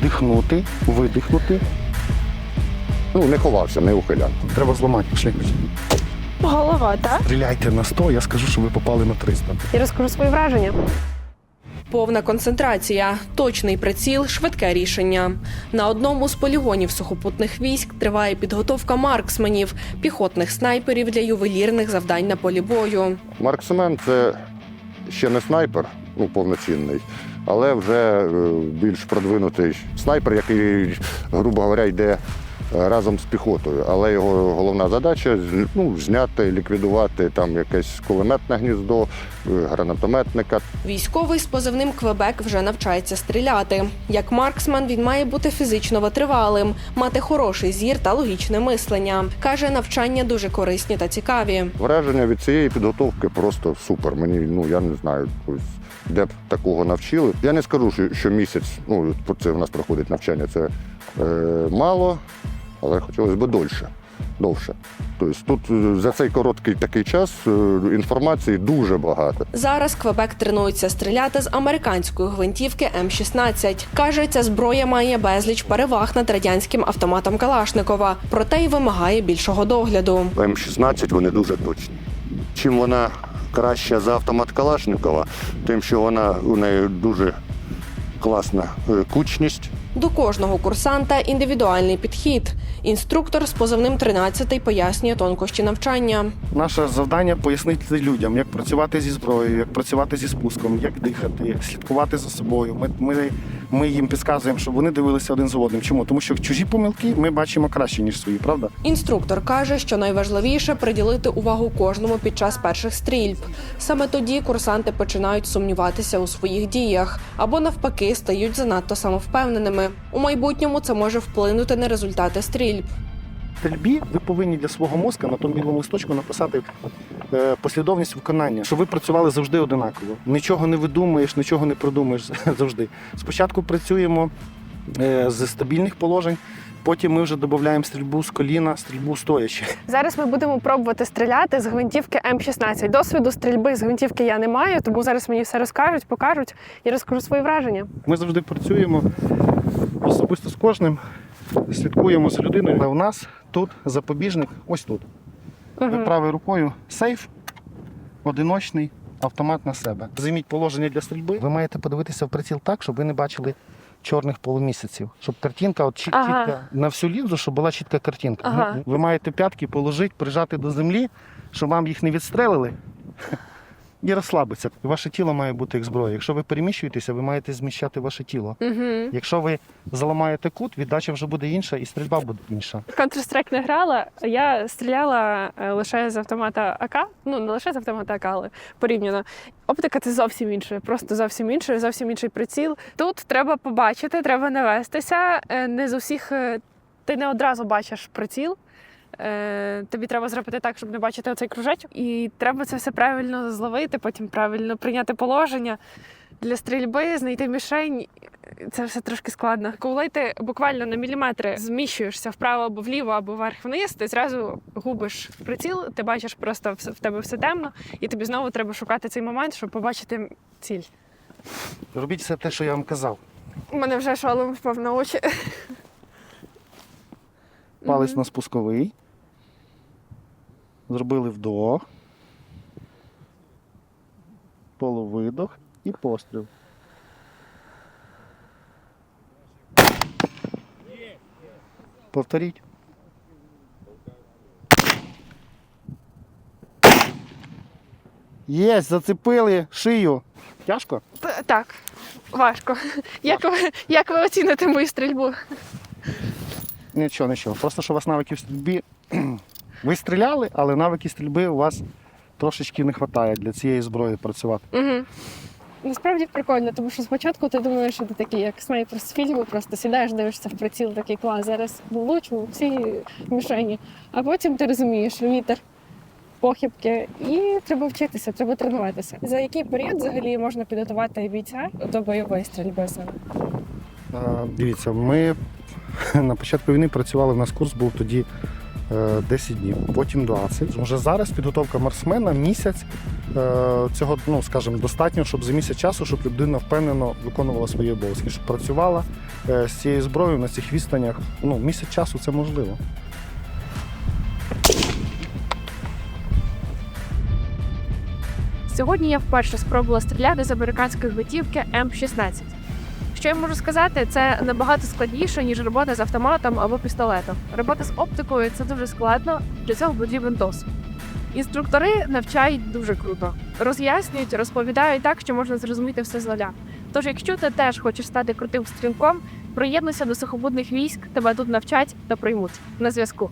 вдихнути, видихнути. Ну, не ховався, не ухилян. Треба зламати. Пішли. Голова, так? Стріляйте на 100, я скажу, що ви попали на 300. І розкажу свої враження. Повна концентрація, точний приціл, швидке рішення. На одному з полігонів сухопутних військ триває підготовка марксменів, піхотних снайперів для ювелірних завдань на полі бою. Марксмен це ще не снайпер, ну, повноцінний, але вже е, більш продвинутий снайпер, який, грубо говоря, йде разом з піхотою. Але його головна задача ну, зняти, ліквідувати там якесь кулеметне гніздо, е, гранатометника. Військовий з позивним Квебек вже навчається стріляти. Як марксмен він має бути фізично витривалим, мати хороший зір та логічне мислення. каже, навчання дуже корисні та цікаві. Враження від цієї підготовки просто супер. Мені ну я не знаю, де б такого навчили. Я не скажу, що, що місяць, ну це в нас проходить навчання, це е, мало, але хотілося б дольше. Довше. Тобто тут е, за цей короткий такий час е, інформації дуже багато. Зараз Квебек тренується стріляти з американської гвинтівки М16. Каже, ця зброя має безліч переваг над радянським автоматом Калашникова, проте й вимагає більшого догляду. М16 вони дуже точні. Чим вона краща за автомат Калашникова, тим, що вона у неї дуже класна е, кучність. До кожного курсанта індивідуальний підхід. Інструктор з позивним 13 пояснює тонкощі навчання. Наше завдання пояснити людям, як працювати зі зброєю, як працювати зі спуском, як дихати, слідкувати за собою. Ми, ми, ми їм підказуємо, щоб вони дивилися один за одним. Чому? Тому що чужі помилки ми бачимо краще, ніж свої, правда? Інструктор каже, що найважливіше приділити увагу кожному під час перших стрільб. Саме тоді курсанти починають сумніватися у своїх діях або навпаки стають занадто самовпевненими. У майбутньому це може вплинути на результати стрільб. Стрільбі ви повинні для свого мозка на тому білому листочку написати е, послідовність виконання, щоб ви працювали завжди одинаково. Нічого не видумаєш, нічого не продумаєш завжди. Спочатку працюємо е, з стабільних положень, потім ми вже додаємо стрільбу з коліна, стрільбу стоячи. Зараз ми будемо пробувати стріляти з гвинтівки М16. Досвіду стрільби з гвинтівки я не маю, тому зараз мені все розкажуть, покажуть і розкажу свої враження. Ми завжди працюємо особисто з кожним, слідкуємо за людиною. У нас тут запобіжник, ось тут. Ви Угу. правою рукою сейф, одиночний, автомат на себе. Займіть положення для стрільби. Ви маєте подивитися в приціл так, щоб ви не бачили чорних полумісяців. Щоб картинка, от чіт- Ага. чітка на всю лінзу, щоб була чітка картинка. Ага. Ви маєте п'ятки положити, прижати до землі, щоб вам їх не відстрелили. І розслабитися. Ваше тіло має бути як зброя. Якщо ви переміщуєтеся, ви маєте зміщати ваше тіло. Угу. Якщо ви заламаєте кут, віддача вже буде інша і стрільба буде інша. Counter-Strike не грала. Я стріляла е, лише з автомата АК. Ну не лише з автомата АК, але порівняно. Оптика це зовсім інше, просто зовсім інше, зовсім інший приціл. Тут треба побачити, треба навестися. Е, Не з усіх е, ти не одразу бачиш приціл. Е, Тобі треба зробити так, щоб не бачити оцей кружечок. І треба це все правильно зловити, потім правильно прийняти положення для стрільби, знайти мішень. Це все трошки складно. Коли ти буквально на міліметри зміщуєшся вправо або вліво, або вверх-вниз, ти зразу губиш приціл, ти бачиш просто в тебе все темно, і тобі знову треба шукати цей момент, щоб побачити ціль. Робіть все те, що я вам казав. У мене вже шолом впав на очі. Палець на спусковий. Зробили вдох. Полувидох і постріл. Повторіть. Єсть, зацепили шию. Тяжко? Т- Так, важко. Як ви, як ви оціните мою стрільбу? Нічого, нічого. Просто що у вас навиків стрільби. Ви стріляли, але навики стрільби у вас трошечки не вистачає для цієї зброї працювати. Угу. Насправді прикольно, тому що спочатку ти думаєш, що ти такий, як снайпер з фільму, просто сідаєш, дивишся в приціл, такий клас, зараз влучу всі мішені. А потім ти розумієш вітер, похибки, і треба вчитися, треба тренуватися. За який період взагалі можна підготувати бійця до бойової стрільби саме? Е, Дивіться, ми на початку війни працювали, у нас курс був тоді е, 10 днів, потім 20. Вже зараз підготовка марсмена місяць Е, Цього, ну скажімо, достатньо, щоб за місяць часу, щоб людина впевнено виконувала свої обов'язки, щоб працювала е, з цією зброєю на цих відстанях. Ну, місяць часу це можливо. Сьогодні я вперше спробувала стріляти з американської гвинтівки М16. Що я можу сказати, це набагато складніше, ніж робота з автоматом або пістолетом. Робота з оптикою це дуже складно, для цього потрібен досвід. Інструктори навчають дуже круто, роз'яснюють, розповідають так, що можна зрозуміти все з нуля. Тож, якщо ти теж хочеш стати крутим стрілком, приєднуйся до сухопутних військ, тебе тут навчать та приймуть на зв'язку.